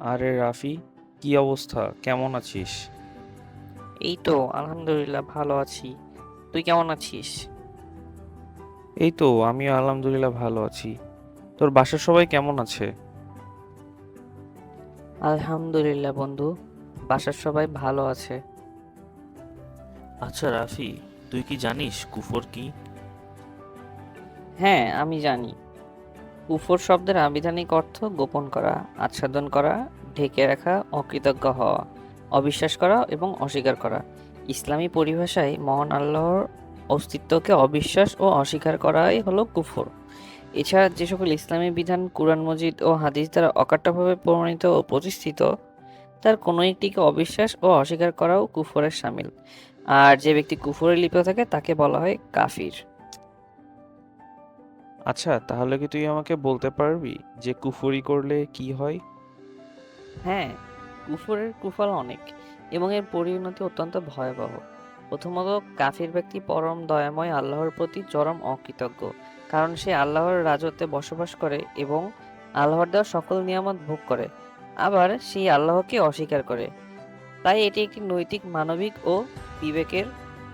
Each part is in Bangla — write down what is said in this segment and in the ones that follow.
আরে রাফি কি অবস্থা? কেমন আছিস? এই তো আলহামদুলিল্লাহ ভালো আছি। তুই কেমন আছিস? এই তো আমিও আলহামদুলিল্লাহ ভালো আছি। তোর বাসার সবাই কেমন আছে? আলহামদুলিল্লাহ বন্ধু বাসার সবাই ভালো আছে। আচ্ছা রাফি তুই কি জানিস কুফর কি? হ্যাঁ আমি জানি। কুফর শব্দের আবিধানিক অর্থ গোপন করা, আচ্ছাদন করা, ঢেকে রাখা, অকৃতজ্ঞ হওয়া, অবিশ্বাস করা এবং অস্বীকার করা। ইসলামী পরিভাষায় মহান আল্লাহর অস্তিত্বকে অবিশ্বাস ও অস্বীকার করাই হলো কুফর। এছাড়া যে সকল ইসলামী বিধান, কুরআন, মজিদ ও হাদিস দ্বারা অকাট্যভাবে প্রমাণিত ও প্রতিষ্ঠিত, তার কোনো একটিকে অবিশ্বাস ও অস্বীকার করাও কুফরের সামিল। আর যে ব্যক্তি কুফরে লিপ্ত থাকে, তাকে বলা হয় কাফির। আচ্ছা তাহলে কি তুই আমাকে বলতে পারবি যে কুফরি করলে কি হয়? হ্যাঁ কুফরের কুফল অনেক এবং এর পরিণতি অত্যন্ত ভয়াবহ। প্রথমত, কাফির ব্যক্তি পরম দয়াময় আল্লাহর প্রতি চরম অকৃতজ্ঞ, কারণ সে আল্লাহর রাজত্বে বসবাস করে এবং আল্লাহর দেওয়া সকল নিয়ামত ভোগ করে, আবার সেই আল্লাহকে অস্বীকার করে। তাই এটি একটি নৈতিক, মানবিক ও বিবেকের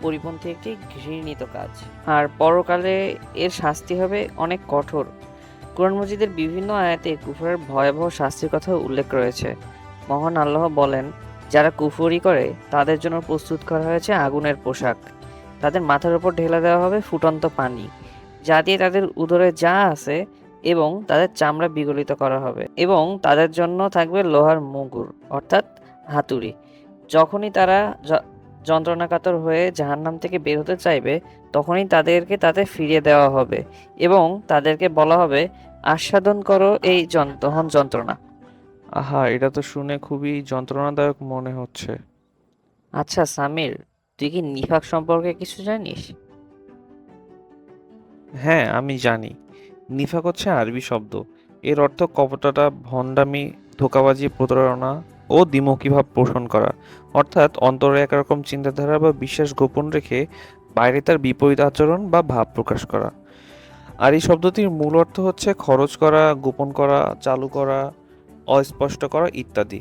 পরিপন্থী একটি ঘৃণিত কাজ। আর পরকালে এর শাস্তি হবে অনেক কঠোর। কোরআন মজিদের বিভিন্ন আয়াতে কুফরের ভয়াবহ শাস্তির কথা উল্লেখ রয়েছে। মহান আল্লাহ বলেন, যারা কুফরি করে, তাদের জন্য প্রস্তুত করা হয়েছে আগুনের পোশাক। তাদের মাথার উপর ঢেলে দেওয়া হবে ফুটন্ত পানি। যা দিয়ে তাদের উদরে যা আছে এবং তাদের চামড়া বিগলিত করা হবে এবং তাদের জন্য থাকবে লোহার মুগুর, অর্থাৎ হাতুড়ি। যখনই তারা যন্ত্রণাকাতর হয়ে জাহান্নাম থেকে বের হতে চাইবে তখনই তাদেরকে তাতে ফিরিয়ে দেওয়া হবে এবং তাদেরকে বলা হবে আস্বাদন করো এই দহন যন্ত্রণা। আহা এটা তো শুনে খুবই যন্ত্রণাদায়ক মনে হচ্ছে। আচ্ছা সামির তুই কি নিফাক সম্পর্কে কিছু জানিস? হ্যাঁ আমি জানি। নিফাক হচ্ছে আরবি শব্দ। এর অর্থ কপটতা ভণ্ডামি ধোঁকাবাজি প্রতারণা ও দ্বিমুখী ভাব পোষণ করা। অর্থাৎ অন্তরে একরকম চিন্তাধারা বা বিশ্বাস গোপন রেখে বাইরে তার বিপরীত আচরণ বা ভাব প্রকাশ করা। আর এই শব্দটির মূল অর্থ হচ্ছে খরচ করা গোপন করা চালু করা অস্পষ্ট করা ইত্যাদি।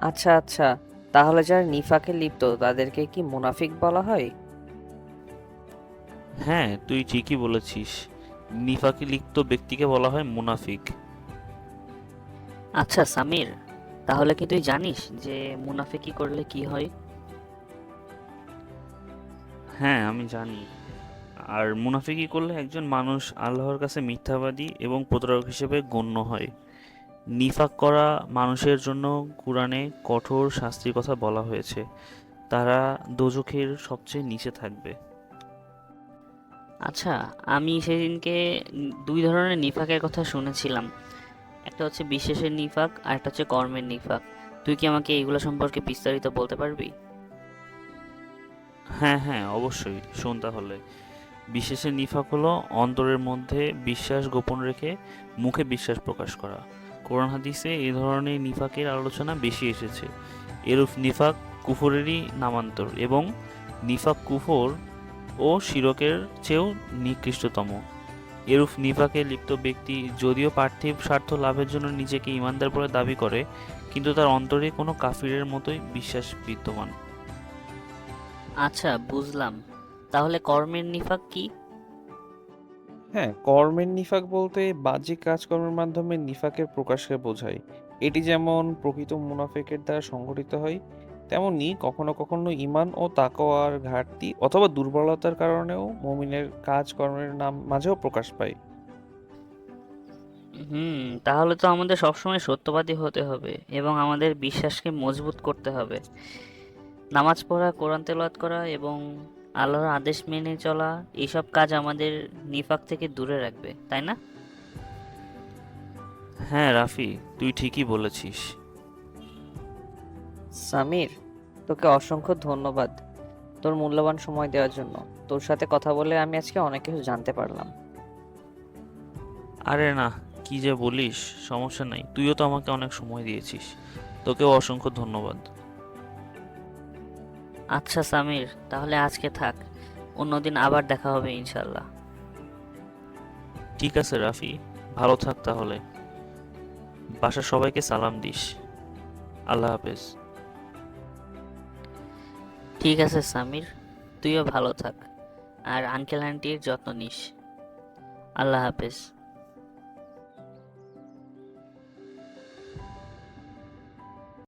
আচ্ছা আচ্ছা। তাহলে যারা নিফাকে লিপ্ত তাদেরকে কি মুনাফিক বলা হয়? হ্যাঁ তুই ঠিকই বলেছিস। নিফাকে লিপ্ত ব্যক্তিকে বলা হয় মুনাফিক। আচ্ছা সামির তাহলে কি তুই জানিস যে মুনাফিকি করলে কি হয়? হ্যাঁ আমি জানি। আর মুনাফিকি করলে একজন মানুষ আল্লাহর কাছে মিথ্যাবাদী এবং প্রতারক হিসেবে গণ্য হয়? নিফাক করা মানুষের জন্য কোরআনে কঠোর শাস্তির কথা বলা হয়েছে। তারা দোজখের সবচেয়ে নিচে থাকবে। আচ্ছা আমি সেদিনকে দুই ধরনের নিফাকের কথা শুনেছিলাম। একটা হচ্ছে বিশেষের নিফাক আর একটা হচ্ছে কর্মের নিফাক। তুই কি আমাকে এইগুলো সম্পর্কে বিস্তারিত বলতে পারবি? হ্যাঁ হ্যাঁ অবশ্যই। শোন তাহলে। বিশেষের নিফাক হলো অন্তরের মধ্যে বিশ্বাস গোপন রেখে মুখে বিশ্বাস প্রকাশ করা। কোরআন হাদিসে এই ধরনের নিফাকের আলোচনা বেশি এসেছে। এরূপ নিফাক কুফরেরই নামান্তর এবং নিফাক কুফর ও শিরকের চেয়েও নিকৃষ্টতম। এরূপ নিফাকে লিপ্ত ব্যক্তি যদিও পার্থিব স্বার্থ লাভের জন্য নিজেকে ইমানদার বলে দাবি করে কিন্তু তার অন্তরে কোনো কাফিরের মতোই বিশ্বাস বিদ্যমান। আচ্ছা বুঝলাম। তাহলে কর্মের নিফাক কি? হ্যাঁ কর্মের নিফাক বলতে বাহ্যিক কাজকর্মের মাধ্যমে নিফাকের প্রকাশকে বোঝায়। এটি যেমন প্রকৃত মুনাফেকের দ্বারা সংঘটিত হয় তেমনি কখনো কখনো ঈমান ও তাকওয়ার ঘাটতি অথবা দুর্বলতার কারণেও মুমিনের কাজকর্মের নাম মাঝেও প্রকাশ পায়। হুম তাহলে তো আমাদের সবসময় সত্যবাদী হতে হবে এবং আমাদের বিশ্বাসকে মজবুত করতে হবে। নামাজ পড়া কোরআন তেলাওয়াত করা এবং আল্লাহর আদেশ মেনে চলা এইসব কাজ আমাদের নিফাক থেকে দূরে রাখবে তাই না? হ্যাঁ রাফি তুই ঠিকই বলেছিস। সামির তোকে অসংখ্য ধন্যবাদ তোর মূল্যবান সময় দেওয়ার জন্য। তোর সাথে কথা বলে আমি আজকে অনেক কিছু জানতে পারলাম। আরে না কি যে বলিস সমস্যা নাই। তুইও তো আমাকে অনেক সময় দিয়েছিস। তোকেও অসংখ্য ধন্যবাদ। আচ্ছা সামির তাহলে আজকে থাক। অন্যদিন আবার দেখা হবে ইনশাল্লাহ ঠিক আছে রাফি ভালো থাক তাহলে। বাসার সবাইকে সালাম দিস। আল্লাহ হাফেজ। ঠিক আছে সামির। তুইও ভালো থাক। আর আঙ্কেল আন্টির যত্ন নিস। আল্লাহ হাফেজ।